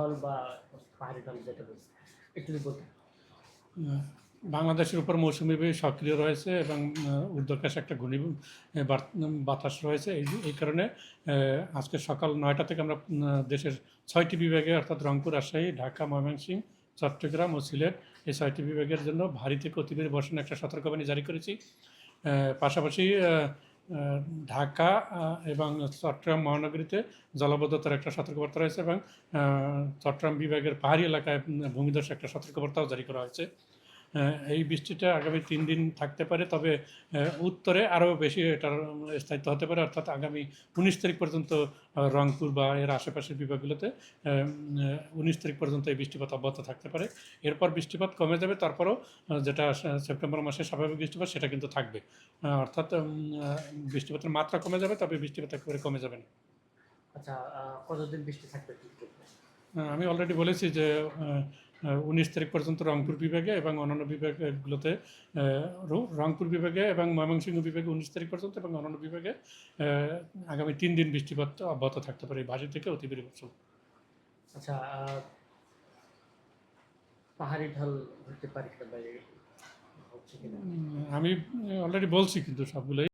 ঢল বা পাহাড়ি যেটা বলছে, একটু যদি বলতেন। বাংলাদেশের উপর মৌসুমি বায়ু সক্রিয় রয়েছে এবং উর্ধ্বকাশে একটা ঘূর্ণি বাতাস রয়েছে। এই এই কারণে আজকে সকাল নয়টা থেকে আমরা দেশের ছয়টি বিভাগে, অর্থাৎ রংপুর, রাজশাহী, ঢাকা, ময়মনসিংহ, চট্টগ্রাম ও সিলেট, এই ছয়টি বিভাগের জন্য ভারী থেকে অতি ভারী বর্ষণের একটা সতর্কবাণী জারি করেছি। পাশাপাশি ঢাকা এবং চট্টগ্রাম মহানগরীতে জলবদ্ধতার একটা সতর্কবার্তা রয়েছে এবং চট্টগ্রাম বিভাগের পাহাড়ি এলাকায় ভূমিধসে একটা সতর্কবার্তাও জারি করা হয়েছে। এই বৃষ্টিটা আগামী তিন দিন থাকতে পারে তবে উত্তরে আরও বেশি এটার স্থায়িত্ব হতে পারে অর্থাৎ আগামী উনিশ তারিখ পর্যন্ত রংপুর বা এর আশেপাশের বিভাগগুলোতে উনিশ তারিখ পর্যন্ত এই বৃষ্টিপাত অব্যাহত থাকতে পারে। এরপর বৃষ্টিপাত কমে যাবে তারপরও যেটা সেপ্টেম্বর মাসে স্বাভাবিক বৃষ্টিপাত সেটা কিন্তু থাকবে। অর্থাৎ বৃষ্টিপাতের মাত্রা কমে যাবে তবে বৃষ্টিপাত একেবারে কমে যাবে না। আচ্ছা কতদিন বৃষ্টি থাকবে? আমি অলরেডি বলেছি যে উনিশ তারিখ পর্যন্ত রংপুর বিভাগে এবং অন্যান্য বিভাগগুলোতে রংপুর বিভাগে এবং ময়মনসিংহ বিভাগে উনিশ তারিখ পর্যন্ত এবং অন্যান্য বিভাগে আগামী তিন দিন বৃষ্টিপাত অব্যাহত থাকতে পারে এই ভারী থেকে অতি ভারী আচ্ছা পাহাড়ি ঢল ঘটতে পারে আমি অলরেডি বলছি কিন্তু সবগুলোই।